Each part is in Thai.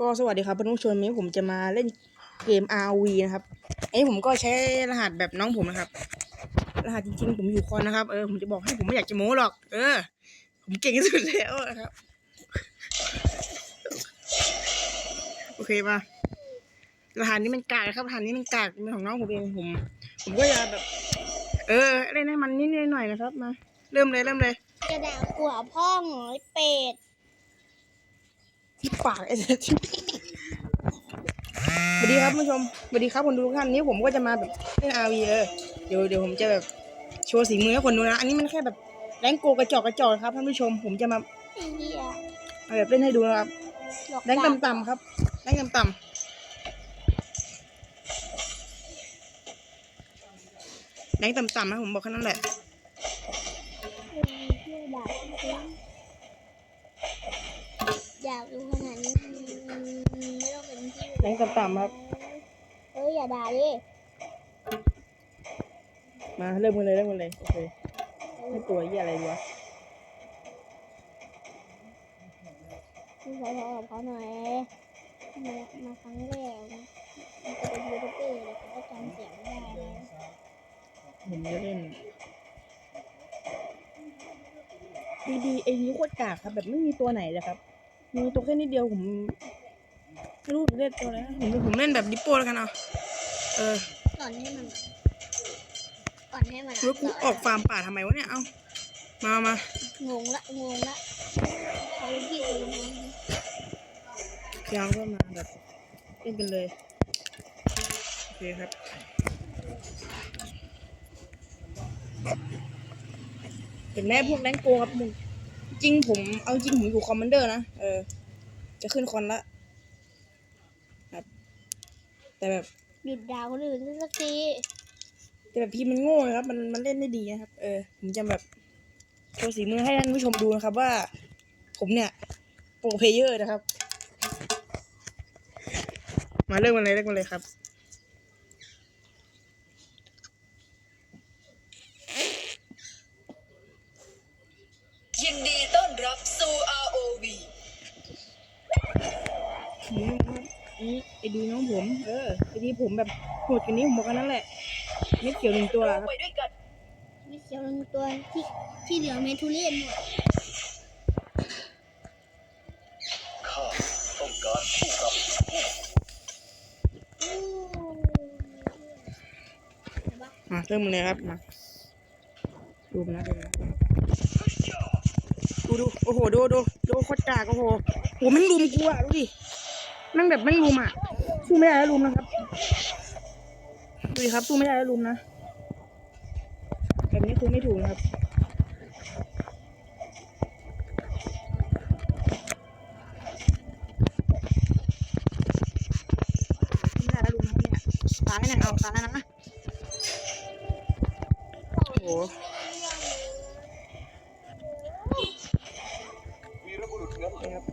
ก็สวัสดีครับเพื่อนผู้ชมวันนี้ผมจะมาเล่นเกม RV นะครับไอ้ผมก็ใช้รหัสแบบน้องผมนะครับ รหัสจริงๆผมอยู่คอนนะครับ เออผมจะบอกให้ผมไม่อยากจะโม้หรอก เออ ผมเก่งที่สุดแล้วนะครับ โอเคมารหัสนี้มันกากครับรหัสนี้มันกากเป็นของน้องผมเองผม ผมก็จะแบบ เออเล่นให้มันนิดๆหน่อยๆนะครับมา เริ่มเลยเริ่มเลย จะด่ากลัวพ่อหงอยเป็ด ที่ปากไอ้เด็กสวัสดีครับผู้ชมสวัสดีครับคนดูทุกท่านนี้ผมก็จะมาแบบเล่นอาวีเออเดี๋ยวเดี๋ยวผมจะแบบโชว์สีมือให้คนดูนะอันนี้มันแค่แบบแรงโกกระจอกกระจอกครับท่านผู้ชมผมจะมาไอ้เหี้ยเอาแบบเล่นให้ดูนะครับหลอกแรงต่ำๆครับแรงต่ำๆแรงต่ำๆนะผมบอกแค่นั้นแหละเหี้ยด่า อยากดูขนาดนี้ไม่ต้องเป็นที่แรงต่ำๆครับเฮ้ยอย่าด่าดิมาเริ่มกันเลยเริ่มกันเลยโอเคให้ตัวเหี้ยอะไรดีวะมึงขอขอกับเขาหน่อยมามาครั้งแรกนะมันจะเป็นยูทูบเบอร์เลยเขาก็จำเสียงไม่ได้แล้วผมจะเล่นดีดีไอ้นี้โคตรกากครับแบบไม่มีตัวไหนเลยครับ มีตัวแค่นิดเดียวผมไม่รู้จะเล่นตัวอะไรนะผมผมเล่นแบบดิปโป้แล้วกันเอาเออสอนให้มันสอนให้มันรู้กูออกฟาร์มป่าทำไมวะเนี่ย เอามามางงละงงละเขาพี่งงพยายามก็มาแบบเล่นกันเลย โอเคครับเห็นไหมพวกแรงโกครับมึง จริงผมเอาจริงผมอยู่คอมมานเดอร์นะ เออ จะขึ้นคอนละครับแต่แบบหยุดด่าคนอื่นสักทีแต่แบบพี่มันโง่นะครับ มันมันเล่นได้ดีนะครับ เออ ผมจะแบบโชว์สีมือให้ท่านผู้ชมดูนะครับว่า ผมเนี่ยโปรเพลเยอร์นะครับ มาเริ่มกันเลยเริ่มกันเลยครับ ยินดีต้อนรับสู่ ROV นี่นี่ไอดีน้องผม เออ ไอดี ผมแบบโหดกันนี้ผมบอกกันนั่นแหละไม่เกี่ยวหนึ่งตัวครับไปด้วยกันไม่เขียวลงตัวที่ที่เหลือเมทุเรียนหมดข้าต้องการคู่กับมาเริ่มกันเลยครับมาดูมันนะดูนะดูดูโอ้โหดูดูดูโคตรกากโอ้โหโหแม่งลุมกูอะดูดิแม่งแบบแม่งลุมอะสู้ไม่ได้แล้วลุมนะครับ ดูดิครับสู้ไม่ได้แล้วลุมนะแบบนี้คือไม่ถูกนะครับไม่ได้แล้วลุมนะครับเนี่ยตายเนี่ยเอาตายนะโอ้โหวีรบุรุษงั้นเหรอนะครับ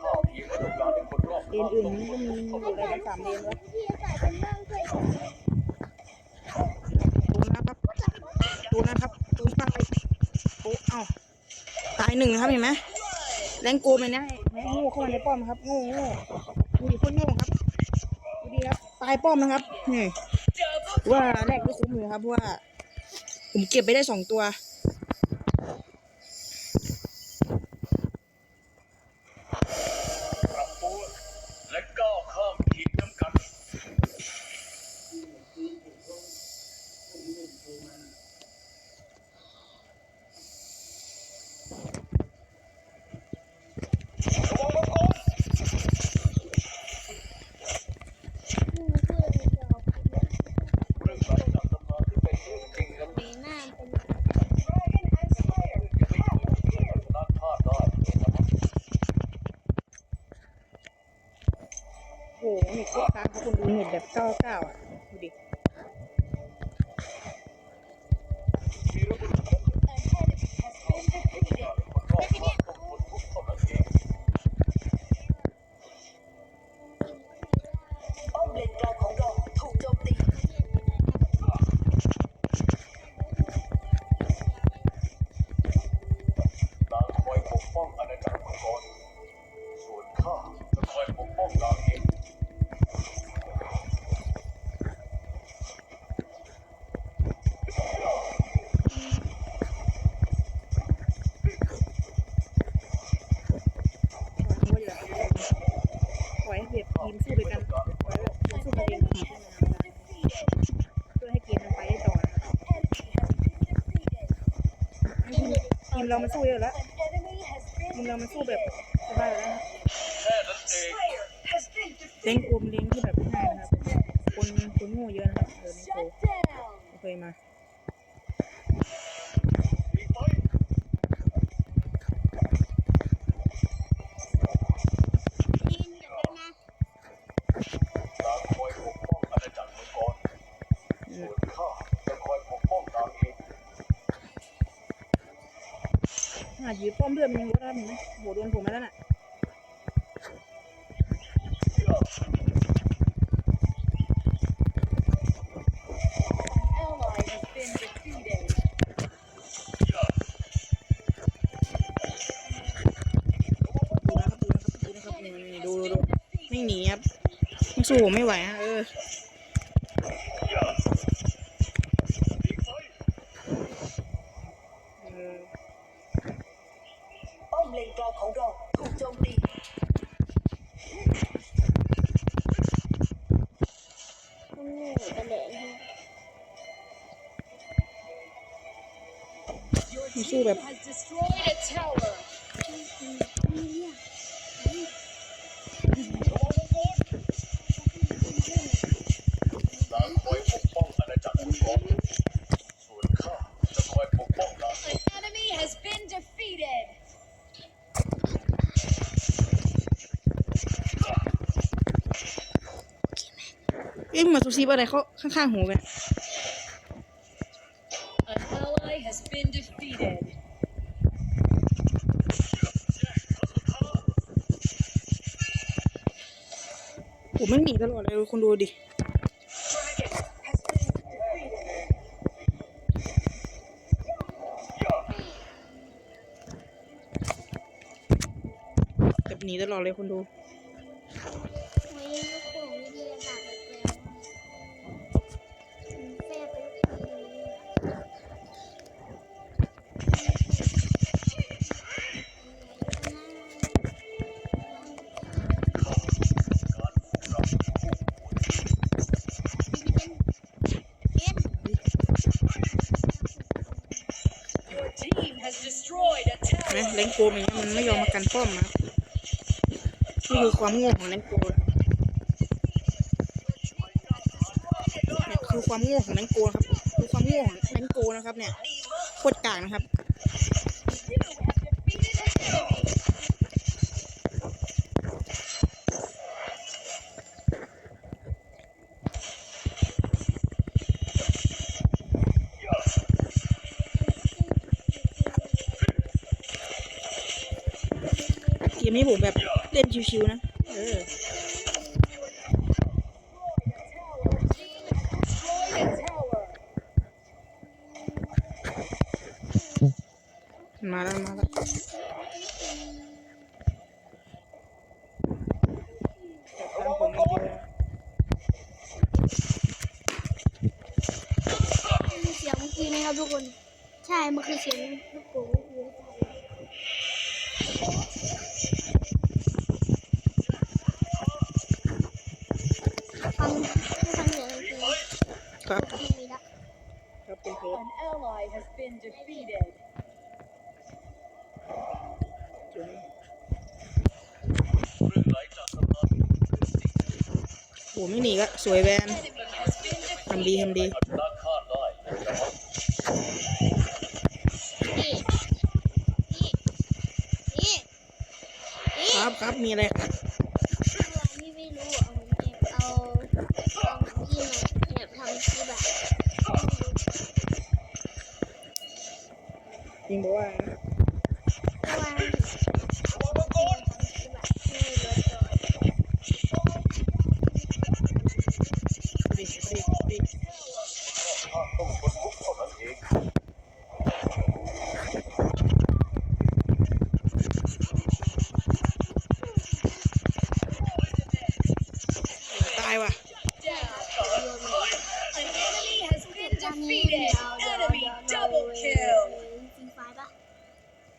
ข้าเพียงแค่ต้องการให้คนรอบเลนอื่นก็มีอยู่อะไรกันสามเลนวะ ที่ใส่เป็นเรื่องเคย ดูนะครับ ดู นะครับดูฟังไปโอ้เอ้าตายหนึ่งครับเห็นไหมแรงโกมเนะแม่งโง่เข้ามาในป้อมครับโง่โง่ดูดิคนงูครับดูดีครับตายป้อมนะครับนี่วกว่าแรกไม่คุ้มเลยครับเพราะว่า ผมเก็บไปได้สองตัว ปรับตัวและก้าวข้ามขีดจำกัด ระวังมังกร เรื่องราวจากตำนานที่เป็นเรื่องจริงนั้น ปีหน้าเป็น ยังไม่เคยเกิดขึ้นชนะข้าได้ โอ้โหเน็ตโคตรค้างครับคนดูเน็ต แบบเก้าเก้าอะ ดูดิ เรามันสู้เยอะแล้ว An enemy has been มึงเรามันสู้แบบสบายแล้วนะ Slayer has been เล่นโกมเล่นที่แบบง่ายนะครับายืดป้อมเลือดมันยังลดได้ไหมโหโดนผมมาแล้วน่ะดูนะครับดูนะครับดูนะครับนี่ดูดูดูไม่หนีครับไม่สู้ไม่ไหวฮะ An enemy has been defeated. เอ๊ะมาซูซีอะไรเขาข้างๆหูกัน ผมไม่หนีตลอดเลยคุณดูดิแบบหนีตลอดเลยคุณดู นะแรงโกมอย่างเงี้ยมันไม่ยอมมากันป้อมนะนี่คือความโง่ของแรงโกเนี่ยคือความโง่ของแรงโกนะครับคือความโง่ของแรงโกนะครับเนี่ยโคตรกลางนะครับ มนี้ผมแบบเล่นชิวๆนะ เออมาแล้วมาแล้วตามผมอย่างเดียวมีเสียงเมื่อกี้ไหมครับทุกคน ใช่ มันคือเสียงลูกโป่ง ally has been defeated. จุ๊บเรื่องไหลจากตำนานโหไม่หนีก็สวยแวนทำดีทำดีคาดได้แต่ว่านี่นี่ นี่ นี่ ครับครับมีอะไรครับ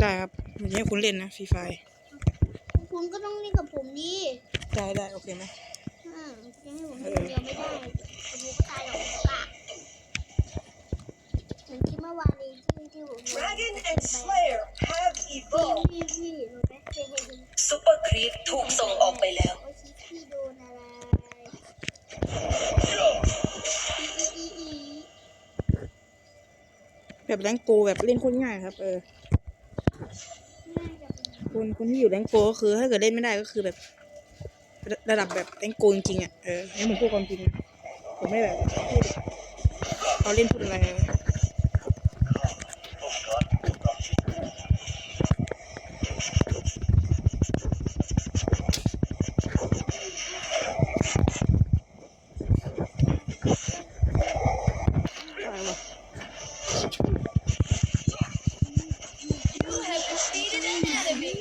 ได้ครับวันนี้คุณเล่นนะฟรีไฟคุณก็ต้องเล่นกับผมดิได้ได้โอเคไหมอืมจะให้ผมเล่นคนเดียวไม่ได้ผมก็ตายหรอกปะเหมือนที่มื่อวานนี้ที่ที่ผม Dragon and Slayer have พี่ evolved. พี่พี่หนูไม่เคยเห็นซุปเปอร์ครีปถูกส่งออกไปแล้วว่าชิคกี้โดนอะไรอีอีอีแบบแรงโกแบบเล่นโคตรง่ายครับเออน่าจะเป็น คนคนที่อยู่แรงโกก็คือ ถ้าเกิดเล่นไม่ได้ก็คือแบบ ระดับแบบแรงโกจริงๆอะเออนี่ผมพูดความจริงนะผมไม่แบบพูดเขาเล่นพูดอะไรผู้นำที่ อะไรวะ You have defeated an enemy.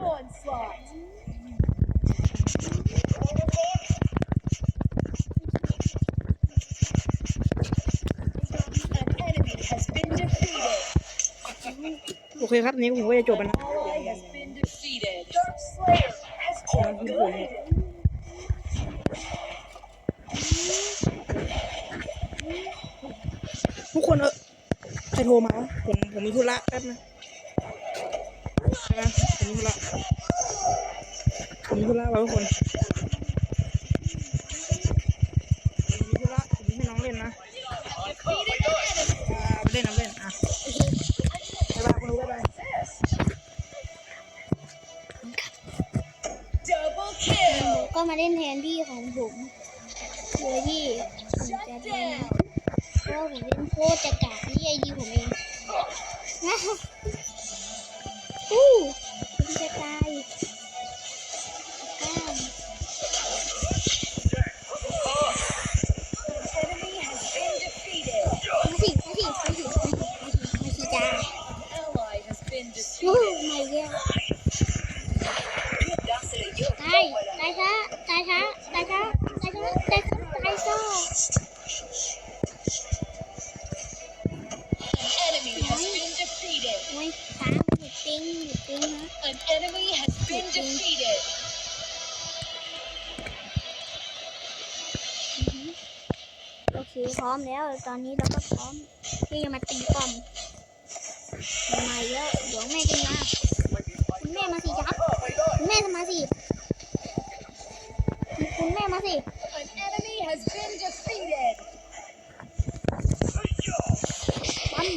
Onslaught. An enemy has been defeated. โอ เคครับนี้ผมก็จะจบนะ Ally has been defeated. Dark Slayer has นะทุกคนเออใครโทรมา ผมผมมีธุระแป๊บนึงใช่ไหมผมมีธุระผมมีธุระวะทุกคน มาเล่นแทนที่ของผมโดยที่ผมจะเล่นเพราะผมเล่นโคตรจะกากที่ไอดีผมเองนะอู้ เคพร้อมแล้ว ตอนนี้เราก็พร้อมที่จะมาตีป้อมมาเยอะเดี๋ยวแม่จะมาคุณแม่มาสิครับคุณแม่มาสิคุณแม่มาสิ An enemy has been defeated. ป้อม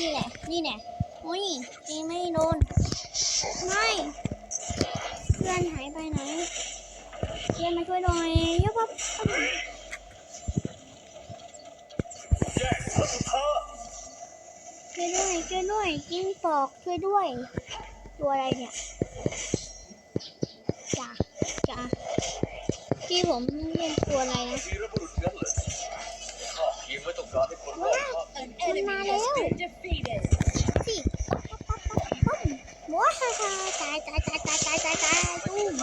นี่แหละนี่แหละโอ้ยตีไม่โดนไม่เพื่อนหายไปไหนเพื่อนมาช่วยหน่อยเยอะปั๊บ ช่วยด้วยช่วยด้วยจิ้งปอกช่วยด้วย ตัวอะไรเนี่ยจ้าจ้าพี่ผมเรียนตัวอะไรนะวีรบุรุษงั้นเลยข้าเพียงมารให้คนรอบข้าง An enemy has been defeated. สิหัว้าฮ่าฮ่าตายตายตายตายตายตายตายตุ้ม